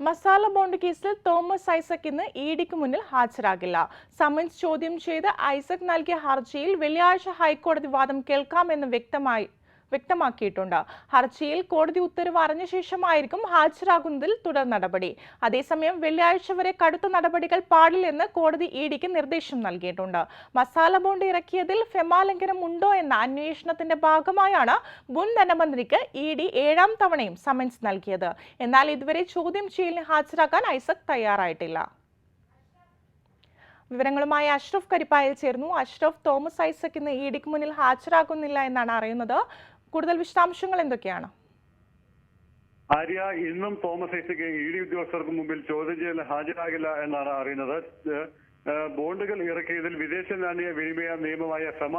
Masala bond കേസിൽ തോമസ് ഐസക് ഇന്ന് E ഡിക്ക് മുന്നിൽ ഹാജരാകില്ല. സമൻസ് ചോദ്യം ചെയ്ത് ഐസക് നൽകിയ ഹർജിയിൽ വെള്ളിയാഴ്ച ഹൈക്കോടതി വാദം കേൾക്കാമെന്ന് വ്യക്തമായി വ്യക്തമാക്കിയിട്ടുണ്ട്. ഹർജിയിൽ കോടതി ഉത്തരവ് അറിഞ്ഞ ശേഷമായിരിക്കും ഹാജരാകുന്നതിൽ തുടർ നടപടി. അതേസമയം വെള്ളിയാഴ്ച വരെ കടുത്ത നടപടികൾ പാടില്ലെന്ന് കോടതി ഇ ഡിക്ക് നിർദ്ദേശം നൽകിയിട്ടുണ്ട്. മസാല ബോണ്ട് ഇറക്കിയതിൽ ഫെമാലംഘനം ഉണ്ടോ എന്ന അന്വേഷണത്തിന്റെ ഭാഗമായാണ് മുൻ ധനമന്ത്രിക്ക് ഇ ഡി ഏഴാം തവണയും സമൻസ് നൽകിയത്. എന്നാൽ ഇതുവരെ ചോദ്യം ചെയ്യലിന് ഹാജരാക്കാൻ ഐസക് തയ്യാറായിട്ടില്ല. വിവരങ്ങളുമായി അഷ്റഫ് കരിപ്പായിൽ ചേർന്നു അഷ്റഫ് തോമസ് ഐസക് ഇന്ന് ഇ ഡിക്ക് മുന്നിൽ ഹാജരാകുന്നില്ല എന്നാണ് അറിയുന്നത്. കൂടുതൽ വിശദാംശങ്ങൾ എന്തൊക്കെയാണ്? ആര്യ ഇന്നും തോമസ് ഐസക്ക് ഇ ഡി ഉദ്യോഗസ്ഥർക്ക് മുമ്പിൽ ചോദ്യം ചെയ്യൽ ഹാജരാകില്ല എന്നാണ് അറിയുന്നത്. ബോണ്ടുകൾ ഇറക്കിയതിൽ വിദേശ നാണ്യ വിനിമയ നിയമമായ സമ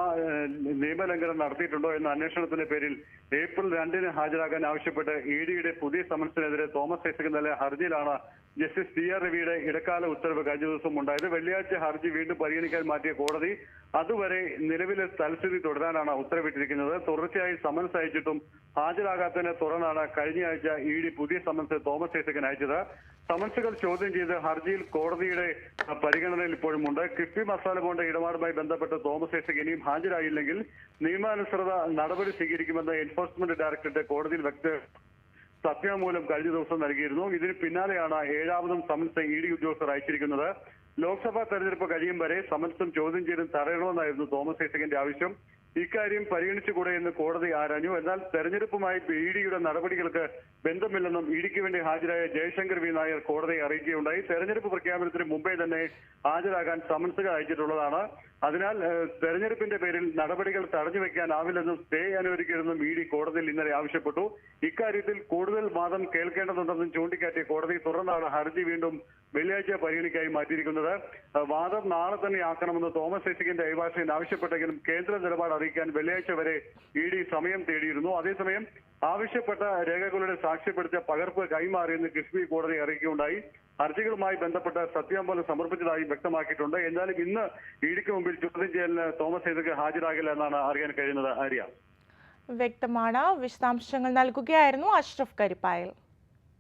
നിയമലംഘനം നടത്തിയിട്ടുണ്ടോ എന്ന അന്വേഷണത്തിന്റെ പേരിൽ ഏപ്രിൽ രണ്ടിന് ഹാജരാകാൻ ആവശ്യപ്പെട്ട് ഇ ഡിയുടെ പുതിയ സമൻസിനെതിരെ തോമസ് ഐസക് നൽകിയ ഹർജിയിലാണ് ജസ്റ്റിസ് ടി ആർ രവിയുടെ ഇടക്കാല ഉത്തരവ് കഴിഞ്ഞ ദിവസം ഉണ്ടായത്. വെള്ളിയാഴ്ച ഹർജി വീണ്ടും പരിഗണിക്കാൻ മാറ്റിയ കോടതി അതുവരെ നിലവിലെ തൽസ്ഥിതി തുടരാനാണ് ഉത്തരവിട്ടിരിക്കുന്നത്. തുടർച്ചയായി സമൻസ് അയച്ചിട്ടും ഹാജരാകാത്തതിനെ തുടർന്നാണ് കഴിഞ്ഞയാഴ്ച ഇ ഡി പുതിയ സമൻസ് തോമസ് ഐസക്കിന് അയച്ചത്. സമൻസുകൾ ചോദ്യം ചെയ്ത് ഹർജിയിൽ കോടതിയുടെ പരിഗണനയിൽ ഇപ്പോഴും ഉണ്ട്. കിഫ്ബി മസാല ബോണ്ട് ഇടപാടുമായി ബന്ധപ്പെട്ട് തോമസ് ഐസക് ഇനിയും ഹാജരായില്ലെങ്കിൽ നിയമാനുസൃത നടപടി സ്വീകരിക്കുമെന്ന് എൻഫോഴ്സ്മെന്റ് ഡയറക്ടറേറ്റ് കോടതിയിൽ വ്യക്ത സത്യാമൂലം കഴിഞ്ഞ ദിവസം നൽകിയിരുന്നു. ഇതിന് പിന്നാലെയാണ് ഏഴാമതും സമൻസ് ഇ ഡി ഉദ്യോഗസ്ഥർ അയച്ചിരിക്കുന്നത്. ലോക്സഭാ തെരഞ്ഞെടുപ്പ് കഴിയും വരെ സമൻസും ചോദ്യം ചെയ്തും തടയണമെന്നായിരുന്നു തോമസ് ഐസകന്റെ ആവശ്യം. ഇക്കാര്യം പരിഗണിച്ചുകൂടെ എന്ന് കോടതി ആരാഞ്ഞു. എന്നാൽ തെരഞ്ഞെടുപ്പുമായി ഇ ഡിയുടെ നടപടികൾക്ക് ബന്ധമില്ലെന്നും ഇടിക്ക് വേണ്ടി ഹാജരായ ജയശങ്കർ വി നായർ കോടതിയെ അറിയിക്കുകയുണ്ടായി. തെരഞ്ഞെടുപ്പ് പ്രഖ്യാപനത്തിന് മുമ്പേ തന്നെ ഹാജരാകാൻ സമൻസുകൾ അയച്ചിട്ടുള്ളതാണ്. അതിനാൽ തെരഞ്ഞെടുപ്പിന്റെ പേരിൽ നടപടികൾ തടഞ്ഞു വെക്കാനാവില്ലെന്നും സ്റ്റേ അനുവദിക്കരുതെന്നും ഇ ഡി കോടതിയിൽ ഇന്നലെ ആവശ്യപ്പെട്ടു. ഇക്കാര്യത്തിൽ കൂടുതൽ വാദം കേൾക്കേണ്ടതുണ്ടെന്നും ചൂണ്ടിക്കാട്ടിയ കോടതി തുടർന്നാണ് ഹർജി വീണ്ടും വെള്ളിയാഴ്ച പരിഗണിക്കായി മാറ്റിയിരിക്കുന്നത്. വാദം നാളെ തന്നെ ആക്കണമെന്ന് തോമസ് ഐസിക്കിന്റെ അഭിഭാഷകൻ ആവശ്യപ്പെട്ടെങ്കിലും കേന്ദ്ര നിലപാട് അറിയിക്കാൻ വെള്ളിയാഴ്ച വരെ ഇ ഡി സമയം തേടിയിരുന്നു. അതേസമയം ആവശ്യപ്പെട്ട രേഖകളുടെ സാക്ഷ്യപ്പെടുത്തിയ പകർപ്പ് കൈമാറിയെന്ന് കിഫ്ബി കോടതി അറിയിക്കുകയുണ്ടായി. ഹർജികളുമായി ബന്ധപ്പെട്ട് സത്യാമ്പലം സമർപ്പിച്ചതായി വ്യക്തമാക്കിയിട്ടുണ്ട്. എന്നാലും ഇന്ന് ഇടിക്ക് മുമ്പിൽ ചോദ്യം ചെയ്യലിന് തോമസ് ഐസക് ഹാജരാകില്ല എന്നാണ് അറിയാൻ കഴിയുന്നത്. ആര്യ? വ്യക്തമാണ്. വിശദാംശങ്ങൾ നൽകുകയായിരുന്നു അഷ്റഫ് കരിപ്പായൽ.